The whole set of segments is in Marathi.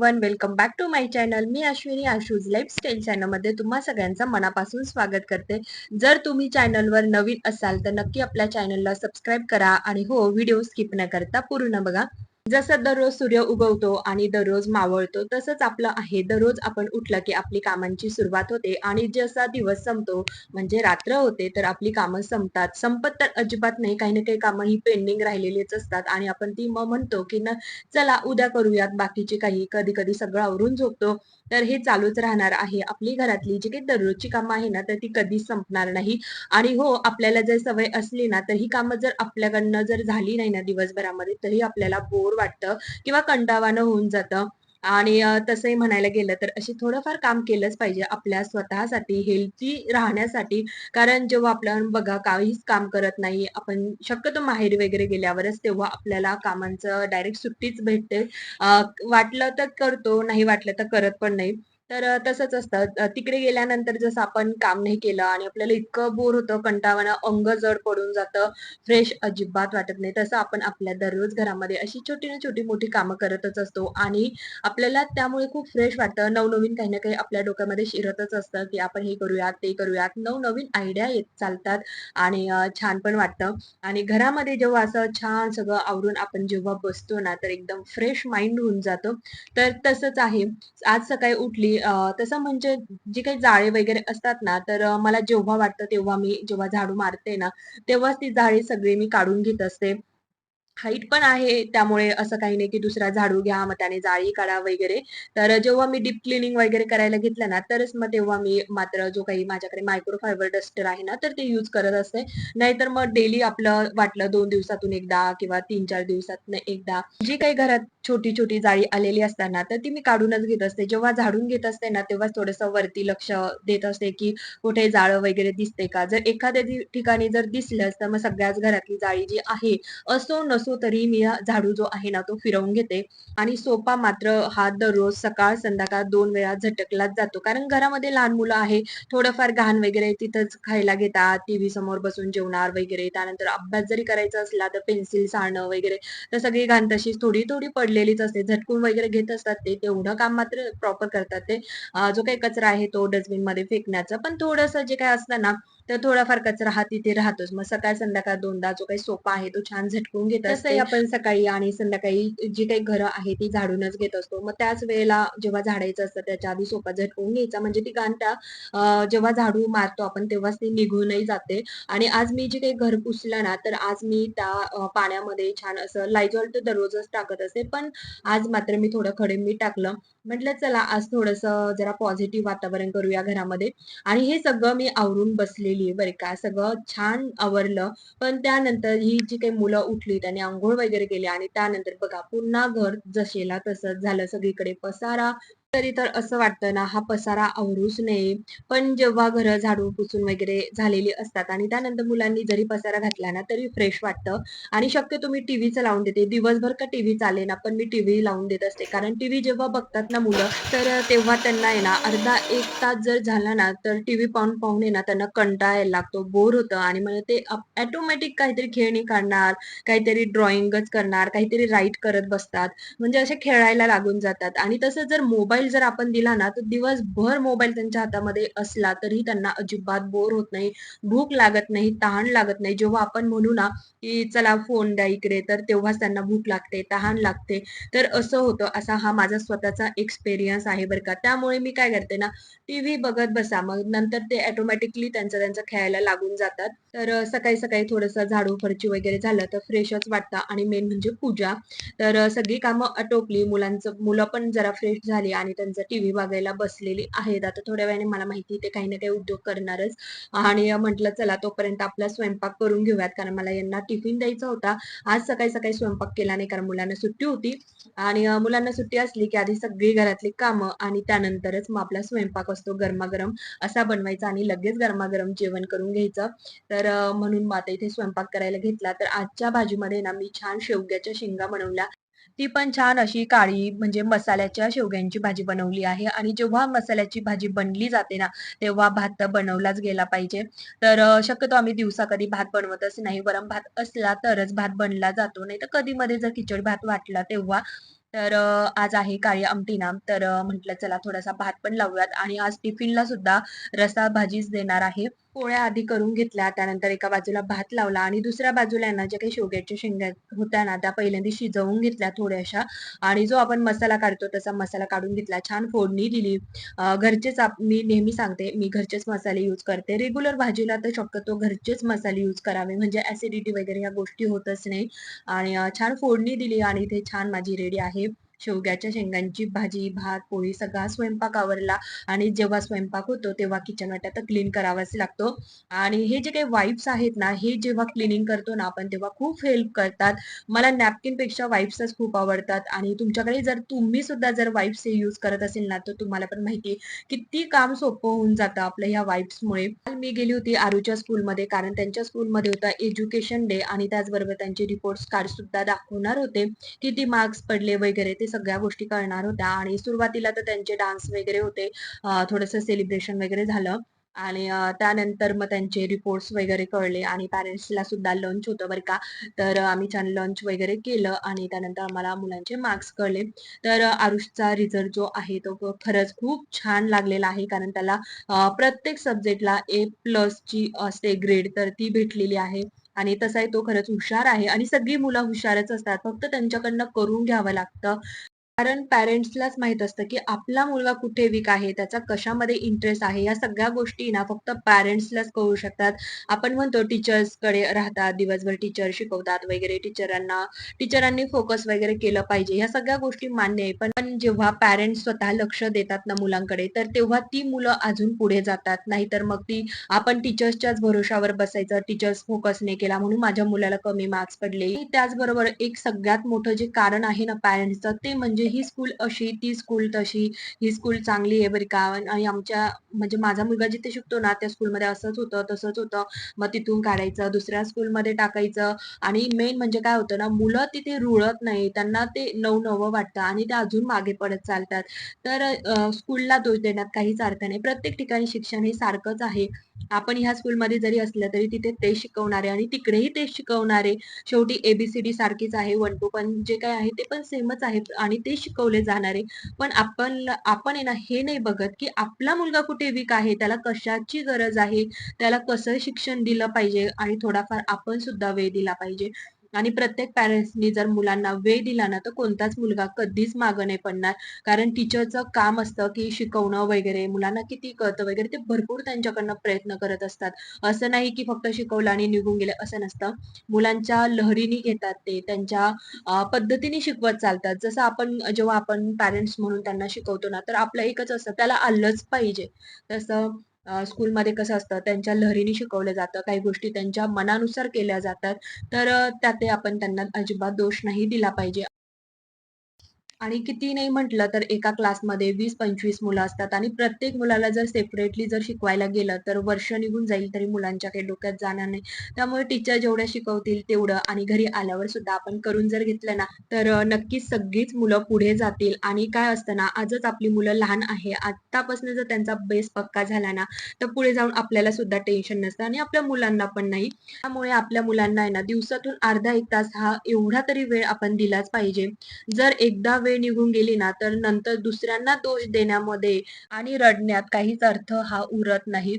Everyone welcome back to my channel me Ashwini Ashu's lifestyle चॅनलमध्ये तुम्हा सगळ्यांचं मनापासून स्वागत करते. जर तुम्ही चॅनलवर नवीन असाल तर नक्की आपल्या चॅनलला सबस्क्राईब करा. आणि हो व्हिडिओ स्किप न करता पूर्ण बघा. जसं दररोज सूर्य उगवतो आणि दररोज मावळतो तसंच आपलं आहे. दररोज आपण उठलं की आपली कामांची सुरुवात होते आणि जसा दिवस संपतो म्हणजे रात्र होते तर आपली कामं संपतात. संपत तर अजिबात नाही. काही ना काही कामं ही पेंडिंग राहिलेलीच असतात आणि आपण ती मग म्हणतो की ना चला उद्या करूयात. बाकीची काही कधी कधी सगळं आवरून झोपतो. तर हे चालूच राहणार आहे. आपली घरातली जी काही दररोजची कामं आहे ना तर ती कधीच संपणार नाही. आणि हो आपल्याला जर सवय असली ना तर ही कामं जर आपल्याकडनं जर झाली नाही ना दिवसभरामध्ये तरी आपल्याला बोर वाटतं किंवा कंटाळवाणं होऊन जातं. आणि तसंही म्हणायला गेलं तर अशी थोडंफार काम केलंच पाहिजे आपल्या स्वतःसाठी हेल्थी राहण्यासाठी. कारण जेव्हा आपण बघा काहीच काम करत नाही आपण शक्यतो माहेर वगैरे गेल्यावरच तेव्हा आपल्याला कामांचं डायरेक्ट सुट्टीच भेटते. वाटलं तर करतो नाही वाटलं तर करत पण नाही. तर तसंच असतं. तिकडे गेल्यानंतर जसं आपण काम नाही केलं आणि आपल्याला इतकं बोर होतं कंटाळवाणं अंग जड पडून जातं फ्रेश अजिबात वाटत नाही. तसं आपण आपल्या दररोज घरामध्ये अशी छोटी ना छोटी मोठी कामं करतच असतो आणि आपल्याला त्यामुळे खूप फ्रेश वाटतं. नवनवीन काही ना काही आपल्या डोक्यामध्ये शिरतच असतं की आपण हे करूयात ते करूयात. नवनवीन आयडिया येत चालतात आणि छान पण वाटतं. आणि घरामध्ये जेव्हा असं छान सगळं आवरून आपण जेव्हा बसतो ना तर एकदम फ्रेश माइंड होऊन जातो. तर तसंच आहे. आज सकाळी उठली तसं म्हणजे जे काही जाळे वगैरे असतात ना तर मला जेव्हा वाटतं तेव्हा मी जेव्हा झाडू मारते ना तेव्हाच ती जाळी सगळी मी काढून घेत असते. हाईट पण आहे त्यामुळे असं काही नाही की दुसरा झाडू घ्या मग त्याने जाळी काढा वगैरे. तर जेव्हा मी डीप क्लिनिंग वगैरे करायला घेतलं ना, तरच मग तेव्हा मी मात्र जो काही माझ्याकडे मायक्रोफायबर डस्टर आहे ना, तर ते यूज करत असते. नाहीतर मग डेली आपलं वाटलं दोन दिवसातून एकदा किंवा 3-4 दिवसातून एकदा जी काही घरात छोटी-छोटी जाळी आलेली असतात ना, तर ती मी काढूनच घेत असते. जेव्हा झाडून घेत असते ना, तेव्हाच थोडंसं वरती लक्ष देत असते, की कुठे जाळं वगैरे दिसते का? जर एखाद्या ठिकाणी जर दिसलंच, तर मग सगळ्याच घरातली जाळी जी आहे असो नसो तरी मी झाडू जो आहे ना तो फिरवून घेते. आणि सोपा मात्र हा दररोज सकाळ संध्याकाळ दोन वेळा झटकलाच जातो. कारण घरामध्ये लहान मुलं आहे थोडंफार घाण वगैरे तिथंच खायला घेतात टीव्ही समोर बसून जेवणार वगैरे. त्यानंतर अभ्यास जरी करायचा असला तर पेन्सिल सारणं वगैरे तर सगळी घाण तशीच थोडी थोडी पडलेलीच असते. झटकून वगैरे घेत असतात ते तेवढं काम मात्र प्रॉपर करतात ते. जो काही कचरा आहे तो डस्टबिनमध्ये फेकण्याचा. पण थोडंसं जे काय असतं ना तर थोडाफार कचरा हा तिथे राहतोच. मग सकाळ संध्याकाळ दोनदा जो काही सोपा आहे तो छान झटकून घेत असते. आपण सकाळी आणि संध्याकाळी जी काही घरं आहे ती झाडूनच घेत असतो. मग त्याच वेळेला जेव्हा झाडायचं असतं त्याच्या आधी सोफा झटकून घ्यायचा म्हणजे ती अ, जेव्हा झाडू मारतो आपण तेव्हाच ती निघूनही जाते. आणि आज मी जे काही घर पुसलं ना तर आज मी त्या पाण्यामध्ये छान असं लायझॉल तर दररोजच टाकत असते. पण आज मात्र मी थोडं खडे मीठ टाकलं. म्हटलं चला आज थोडस जरा पॉझिटिव्ह वातावरण करूया घरामध्ये. आणि हे सगळं मी आवरून बसलेली आहे बरं का. सगळं छान आवरलं. पण त्यानंतर ही जी काही मुलं उठली, त्यांनी आंघोळ वगैरे केली आणि त्यानंतर बघा पुन्हा घर जसेला तसंच झालं. सगळीकडे पसारा. तरी तर असं वाटतं ना, हा पसारा आवरूच नये. पण जेव्हा घरं झाडून पुसून वगैरे झालेली असतात आणि त्यानंतर मुलांनी जरी पसारा घातला ना, तरी फ्रेश वाटतं. आणि शक्यतो मी टीव्हीचं लावून देते. दिवसभर का टीव्ही चालेना, पण मी टीव्ही लावून देत असते. कारण टीव्ही जेव्हा बघतात ना मुलं, तर तेव्हा त्यांना आहे ना अर्धा एक तास जर झाला ना, तर टीव्ही पाहून-पाहून आहे ना त्यांना कंटाळा यायला लागतो, बोर होतं आणि मग ते ऑटोमॅटिक काहीतरी खेळणी काढणार, काहीतरी ड्रॉइंगच करणार, काहीतरी राईट करत बसतात. म्हणजे असे खेळायला लागून जातात आणि तसं जर मोबाईल मोबाईल जर आपण दिला ना, तर दिवसभर मोबाईल त्यांच्या हातामध्ये असला, तरी त्यांना अजिबात बोर होत नाही, भूक लागत नाही, तहान लागत नाही. जेव्हा आपण म्हणू ना, की "चला फोन द्या इकडे," तर तेव्हाच त्यांना भूक लागते, तहान लागते. तर असं होतं. असा हा माझा स्वतःचा एक्सपिरियन्स आहे बरं का. त्यामुळे मी काय करते ना, टीव्ही बघत बसा. मग नंतर ते ऑटोमॅटिकली त्यांचं त्यांचं खेळायला लागून जातात. तर सकाळी-सकाळी थोडंसं झाडू, फरची वगैरे झालं, तर फ्रेशच वाटतं आणि मेन म्हणजे पूजा. तर सगळी कामं आटोपली. मुलांचं मुलं पण जरा फ्रेश झाली आणि त्यांचं टीव्ही बघायला बसलेली आहेत. आता थोड्या वेळाने मला माहिती ते काही ना काही उद्योग करणारच आणि म्हटलं चला तोपर्यंत आपला स्वयंपाक करून घेऊयात कारण मला यांना टिफिन द्यायचा होता. आज सकाळी-सकाळी स्वयंपाक केला नाही कारण मुलांना सुट्टी होती आणि मुलांना सुट्टी असली की आधी सगळी घरातली कामं आणि त्यानंतरच मग आपला स्वयंपाक असतो गरमागरम असा बनवायचा आणि लगेच गरमागरम जेवण करून घ्यायचं. तर म्हणून मग आता इथे स्वयंपाक करायला घेतला. तर आजच्या भाजीमध्ये ना मी छान शेवग्याच्या शेंगा बनवल्या. ती पण छान अशी काळी म्हणजे मसाल्याच्या शेवग्यांची भाजी बनवली आहे आणि जेव्हा मसाल्याची भाजी बनली जाते ना, तेव्हा भात तर बनवलाच गेला पाहिजे. तर शक्यतो आम्ही दिवसा कधी भात बनवतच नाही. वरण भात असला तरच भात बनला जातो. नाहीतर कधी-मध्ये जर खिचडी भात वाटला तेव्हा तर आज आहे काळी आमटी ना, तर म्हटलं चला थोडासा भात पण लावूयात आणि आज टिफिनला सुद्धा रसा भाजीच देणार आहे. पोळ्या आधी करून घेतल्या, त्यानंतर एका बाजूला भात लावला आणि दुसऱ्या बाजूला ना, ज्या काही शेवग्याच्या शेंगा होत्या ना, त्या पहिल्यांदा शिजवून घेतल्या थोड्याशा आणि जो आपण मसाला काढतो तसा मसाला काढून घेतला. छान फोडणी दिली. घरचेच मी नेहमी सांगते, मी घरचेच मसाले यूज करते. रेग्युलर भाजीला तर शक्यतो घरचेच मसाले यूज करावे, म्हणजे ऍसिडिटी वगैरे ह्या गोष्टी होतच नाही आणि छान फोडणी दिली आणि इथे छान माझी रेडी आहे शेवग्याच्या शेंगांची भाजी, भात, पोळी सगळा स्वयंपाक आवरला आणि जेव्हा स्वयंपाक होतो तेव्हा किचन वाट्या तर क्लीन करावाच लागतो आणि हे जे काही वाईप्स आहेत ना, हे जेव्हा क्लीनिंग करतो ना आपण तेव्हा खूप हेल्प करतात. मला नॅपकिनपेक्षा वाईप्सच खूप आवडतात आणि तुमच्याकडे जर तुम्ही सुद्धा जर वाईप्स हे यूज करत असेल ना, तर तुम्हाला पण माहिती किती काम सोपं होऊन जातं आपलं ह्या वाईप्समुळे मी गेली होती आरूच्या स्कूलमध्ये कारण त्यांच्या स्कूलमध्ये होता एज्युकेशन डे आणि त्याचबरोबर त्यांचे रिपोर्ट्स कार्ड सुद्धा दाखवणार होते. किती मार्क्स पडले वगैरे ते सगळ्या गोष्टी कळणार होत्या आणि सुरुवातीला तर त्यांचे डान्स वगैरे होते. थोडंसं सेलिब्रेशन वगैरे झालं आणि त्यानंतर मग त्यांचे रिपोर्ट्स वगैरे कळले आणि पॅरेंट्सला सुद्धा लंच होतं बरं का. तर आम्ही छान लंच वगैरे केलं आणि त्यानंतर आम्हाला मुलांचे मार्क्स कळले. तर आरुषचा रिझल्ट जो आहे तो खरंच खूप छान लागलेला आहे. कारण त्याला प्रत्येक सब्जेक्टला ए प्लसची असते ग्रेड तर ती भेटलेली आहे. आणि तसाही तो खरंच हुशार आहे आणि सगळी मुलं हुशारच असतात. फक्त त्यांच्याकडनं करून घ्यावं लागतं. कारण पॅरेंट्सलाच माहीत असतं, की आपला मुलगा कुठे वीक आहे, त्याचा कशामध्ये इंटरेस्ट आहे, या सगळ्या गोष्टी ना फक्त पॅरेंट्सलाच कळू शकतात. आपण म्हणतो टीचर्सकडे राहतात, दिवसभर टीचर शिकवतात वगैरे, टीचरांना टीचरांनी फोकस वगैरे केलं पाहिजे. ह्या सगळ्या गोष्टी मान्य आहे. पण जेव्हा पॅरेंट्स स्वतः लक्ष देतात ना मुलांकडे, तर तेव्हा ती मुलं अजून पुढे जातात. नाहीतर मग ती आपण टीचर्सच्याच भरोशावर बसायचं, टीचर्स फोकस नाही केला म्हणून माझ्या मुलाला कमी मार्क्स पडले. त्याचबरोबर एक सगळ्यात मोठं जे कारण आहे ना पॅरेंट्सचं, ते म्हणजे ही स्कूल अशी, ती स्कूल तशी, ही स्कूल चांगली आहे बरी का आणि आमच्या म्हणजे माझा मुलगा जिथे शिकतो ना, त्या स्कूलमध्ये असंच होतं, तसंच होतं. मग तिथून काढायचं, दुसऱ्या स्कूलमध्ये टाकायचं आणि मेन म्हणजे काय होतं ना, मुलं तिथे रुळत नाही. त्यांना ते नवनवं वाटतं आणि ते अजून मागे पडत चालतात. तर स्कूलला दोष देण्यात काहीच अर्थ नाही. प्रत्येक ठिकाणी शिक्षण हे सारखंच आहे. आपण ह्या स्कूलमध्ये जरी असलं तरी तिथे ते शिकवणारे आणि तिकडेही ते शिकवणारे. शेवटी एबीसीडी सारखीच आहे. वन टू पण जे काय आहे ते पण सेमच आहे आणि ते शिकवले जाणार आहे. पण आपण आपण आहे ना हे नाही बघत, की आपला मुलगा कुठे वीक आहे, त्याला कशाची गरज आहे, त्याला कसं शिक्षण दिलं पाहिजे आणि थोडाफार आपण सुद्धा वेळ दिला पाहिजे. आणि प्रत्येक पॅरेंट्सनी जर मुलांना वेळ दिला ना, तर कोणताच मुलगा कधीच मागं नाही पडणार. कारण टीचरचं काम असतं, की शिकवणं वगैरे, मुलांना किती कळतं वगैरे ते भरपूर त्यांच्याकडनं प्रयत्न करत असतात. असं नाही, की फक्त शिकवलं आणि निघून गेले असं नसतं. मुलांच्या लहरीनी घेतात ते, त्यांच्या पद्धतीने शिकवत चालतात. जसं आपण जेव्हा आपण पॅरेंट्स म्हणून त्यांना शिकवतो ना, तर आपलं एकच असतं, त्याला आलंच पाहिजे. तसं स्कूलमध्ये कसं असतं, त्यांच्या लहरीने शिकवलं जातं. काही गोष्टी त्यांच्या मनानुसार केल्या जातात. तर त्यात आपण त्यांना अजिबात दोष नाही दिला पाहिजे. आणि किती नाही म्हटलं तर एका क्लासमध्ये 20-25 मुलं असतात आणि प्रत्येक मुलाला जर सेपरेटली जर शिकवायला गेलं, तर वर्ष निघून जाईल तरी मुलांच्या काही डोक्यात जाणार नाही. त्यामुळे टीचर जेवढं शिकवतील तेवढं आणि घरी आल्यावर सुद्धा आपण करून जर घेतलं ना, तर नक्कीच सगळीच मुलं पुढे जातील आणि काय असतं ना, आजच आपली मुलं लहान आहे. आतापासून जर त्यांचा बेस पक्का झाला ना, तर पुढे जाऊन आपल्याला सुद्धा टेन्शन नसतं आणि आपल्या मुलांना पण नाही. त्यामुळे आपल्या मुलांना आहे ना, दिवसातून अर्धा एक तास हा एवढा तरी वेळ आपण दिलाच पाहिजे. जर एकदा वेळ निघून गेली ना, तर नंतर दुसऱ्यांना दोष देण्यामध्ये आणि रडण्यात काहीच अर्थ हा उरत नाही.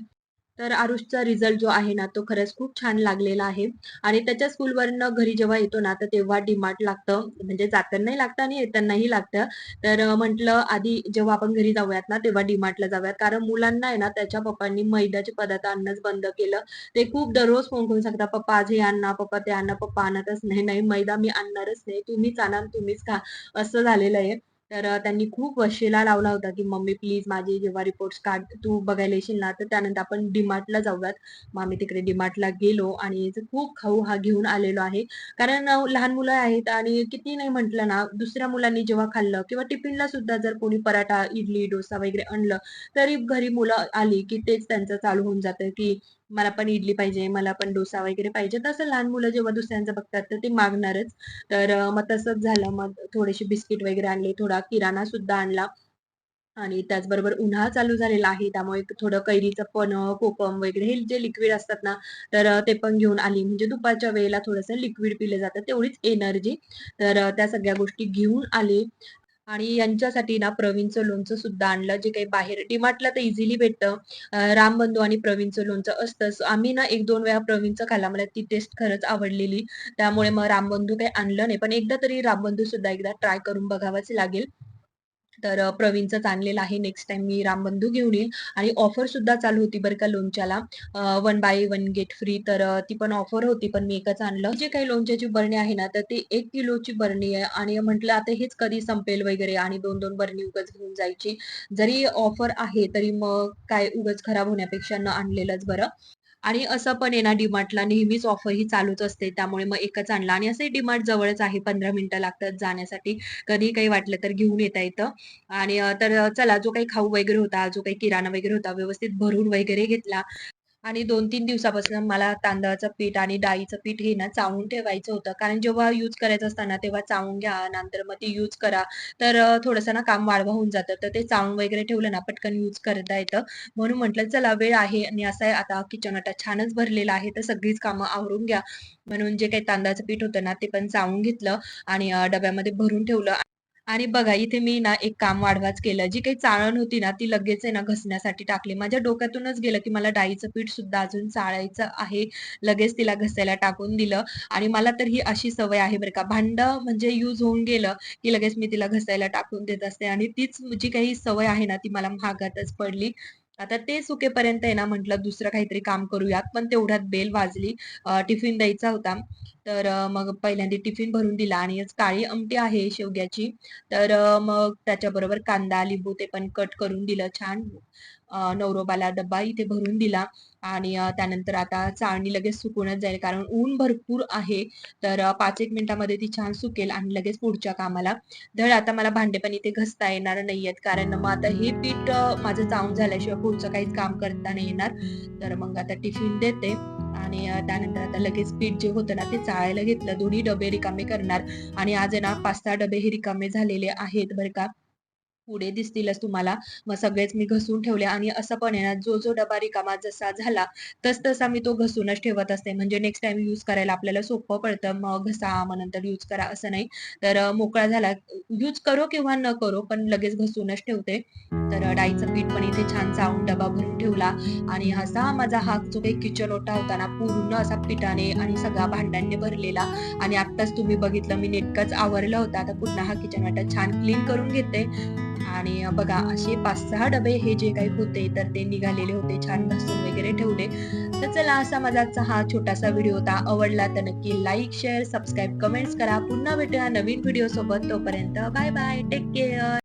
तर आरुषचा रिझल्ट जो आहे ना, तो खरंच खूप छान लागलेला आहे आणि त्याच्या स्कूलवरनं घरी जेव्हा येतो ना, तर तेव्हा डीमार्ट लागतं. म्हणजे जातानाही लागतं आणि येतानाही लागतं. तर म्हटलं आधी जेव्हा आपण घरी जाऊयात ना, तेव्हा डी-मार्टला जाऊयात. कारण मुलांना आहे ना, त्याच्या पप्पांनी मैद्याचे पदार्थ आणणंच बंद केलं. ते खूप दररोज फोन करून सांगतात, "पप्पा आज हे आणा पप्पा ते आणा पप्पा आणतच नाही. "नाही मैदा मी आणणारच नाही. तुम्हीच आणा तुम्हीच खा." असं झालेलं आहे. तर त्यांनी खूप वशिला लावला होता, की "मम्मी प्लीज माझे जेव्हा रिपोर्ट्स काढ तू बघायला येशील ना, तर त्यानंतर आपण डिमार्टला जाऊयात." मग आम्ही तिकडे डिमार्टला गेलो आणि खूप खाऊ हा घेऊन आलेलो आहे. कारण लहान मुलं आहेत आणि किती नाही म्हटलं ना, दुसऱ्या मुलांनी जेव्हा खाल्लं किंवा टिफिनला सुद्धा जर कोणी पराठा, इडली, डोसा वगैरे आणलं, तरी घरी मुलं आली, की तेच त्यांचं चालू होऊन जातं, की मला पण इडली पाहिजे, मला पण डोसा वगैरे पाहिजे. तसं लहान मुलं जेव्हा दुसऱ्यांचं बघतात, तर ते मागणारच. तर मग तसंच झालं. मग थोडेसे बिस्किट वगैरे आणले, थोडा किराणा सुद्धा आणला. आणि त्याचबरोबर उन्हाळा चालू झालेला आहे त्यामुळे थोडं कैरीचं पण कोकम वगैरे हे जे लिक्विड असतात ना, तर ते पण घेऊन आली. म्हणजे दुपारच्या वेळेला थोडंसं लिक्विड पिलं जातं तेवढीच एनर्जी. तर त्या सगळ्या गोष्टी घेऊन आले आणि यांच्यासाठी ना प्रवीणचं लोणचं सुद्धा आणलं, जे काही बाहेर डिमार्टला तर इझिली भेटतं. रामबंधू आणि प्रवीणचं लोणचं असतंच. आम्ही ना 1-2 वेळा प्रवीणचं खाल्ला मला ती टेस्ट खरंच आवडलेली. त्यामुळे मग रामबंधू काही आणलं नाही. पण एकदा तरी रामबंधू सुद्धा एकदा ट्राय करून बघावंच लागेल. तर अ, प्रवीणचंच आणलेलं आहे. नेक्स्ट टाइम मी रामबंधू घेऊन येईल आणि ऑफर सुद्धा चालू होती बरं का लोणच्याला. One by one get free तर ती पण ऑफर होती, पण मी एकच आणलं. जे काही लोणच्याची बरणी आहे ना, तर ती एक किलोची बरणी आहे आणि म्हटलं आता हेच कधी संपेल वगैरे आणि 2-2 बरणी उगच घेऊन जायची. जरी ऑफर आहे, तरी मग काय उगाच खराब होण्यापेक्षा न आणलेलंच बरं. आणि असं पण आहे ना, डी-मार्टला नेहमीच ऑफर ही चालूच असते. त्यामुळे मग एकच आणला आणि असंही डीमार्ट जवळच आहे. 15 मिनिटं लागतात जाण्यासाठी. कधी काही वाटलं तर घेऊन येता येतं. आणि तर चला जो काही खाऊ वगैरे होता, जो काही किराणा वगैरे होता, व्यवस्थित भरून वगैरे घेतला. आणि 2-3 दिवसापासून मला तांदळाचं पीठ आणि डाळीचं पीठ हे ना चावून ठेवायचं होतं. कारण जेव्हा यूज करायचं असतं ना, तेव्हा चावून घ्या, नंतर मग ते यूज करा. तर थोडंसं ना काम वाढवा होऊन जातं. तर ते चावून वगैरे ठेवलं ना, पटकन यूज करता येतं. म्हणून म्हटलं चला वेळ आहे आणि असं आहे आता किचन आता छानच भरलेला आहे, तर सगळीच कामं आवरून घ्या. म्हणून जे काही तांदळाचं पीठ होतं ना, ते पण चावून घेतलं आणि डब्यामध्ये भरून ठेवलं. आणि बघा इथे मी ना एक काम वाढवाच केलं. जी काही चाळण होती ना, ती लगेच आहे ना घसण्यासाठी टाकली. माझ्या डोक्यातूनच गेलं, की मला डाळीचं पीठ सुद्धा अजून चाळायचं आहे. लगेच तिला घसायला टाकून दिलं आणि मला तर ही अशी सवय आहे बरं का, भांड म्हणजे यूज होऊन गेलं, की लगेच मी तिला घसायला टाकून देत असते आणि तीच जी काही सवय आहे ना, ती मला महागातच पडली. आता ते सुकेपर्यंत आहे ना, म्हटलं दुसरं काहीतरी काम करूयात. पण तेवढ्यात बेल वाजली. टिफिन द्यायचा होता. तर मग पहिल्यांदा टिफिन भरून दिला आणि काळी आमटी आहे शेवग्याची. तर मग त्याच्याबरोबर कांदा, लिंबू ते पण कट करून दिलं छान. नवरोबाला डब्बा इथे भरून दिला आणि त्यानंतर आता चाळणी लगेच सुकूनच जाईल कारण ऊन भरपूर आहे. तर पाच एक मिनिटामध्ये ती छान सुकेल आणि लगेच पुढच्या कामाला. धड आता मला भांडे पण इथे घसता येणार नाहीयेत कारण मग आता हे पीठ माझं चावून झाल्याशिवाय पुढचं काहीच काम करता नाही येणार. तर मग आता टिफिन देते आणि त्यानंतर आता लगेच पीठ जे होतं ना, ते चाळायला घेतलं. दोन्ही डबे रिकामे करणार आणि आज आहे ना 5-6 डबे हे रिकामे झालेले आहेत बरं का. पुढे दिसतीलच तुम्हाला. मग सगळेच मी घसून ठेवले आणि असं पण आहे ना, जो, जो डबा रिकामा जसा झाला, तस-तसा मी तो घसूनच ठेवत असते. म्हणजे नेक्स्ट टाइम यूज करायला आपल्याला सोपं पडतं. मग घसा, मग नंतर यूज करा असं नाही. तर मोकळा झाला यूज करो किंवा न करो, पण लगेच घसूनच ठेवते. तर अ, डाळीचं पीठ पण इथे छान चावून डबा भरून ठेवला आणि असा माझा हा जो काही किचन ओटा होता ना, पूर्ण असा पिठाने आणि सगळा भांड्यांनी भरलेला आणि आत्ताच तुम्ही बघितलं मी नेटकंच आवरलं होतं. आता पुन्हा हा किचन ओटा छान क्लीन करून घेते आणि बघा असे 5-6 डबे हे जे काही होते तर ते निघालेले होते. छान घासून वगैरे ठेवले. तर चला असा माझा हा छोटासा व्हिडिओ होता. आवडला तर नक्की लाईक, शेअर, सबस्क्राईब, कमेंट्स करा. पुन्हा भेटूया नवीन व्हिडिओ सोबत. तोपर्यंत बाय बाय. Take care.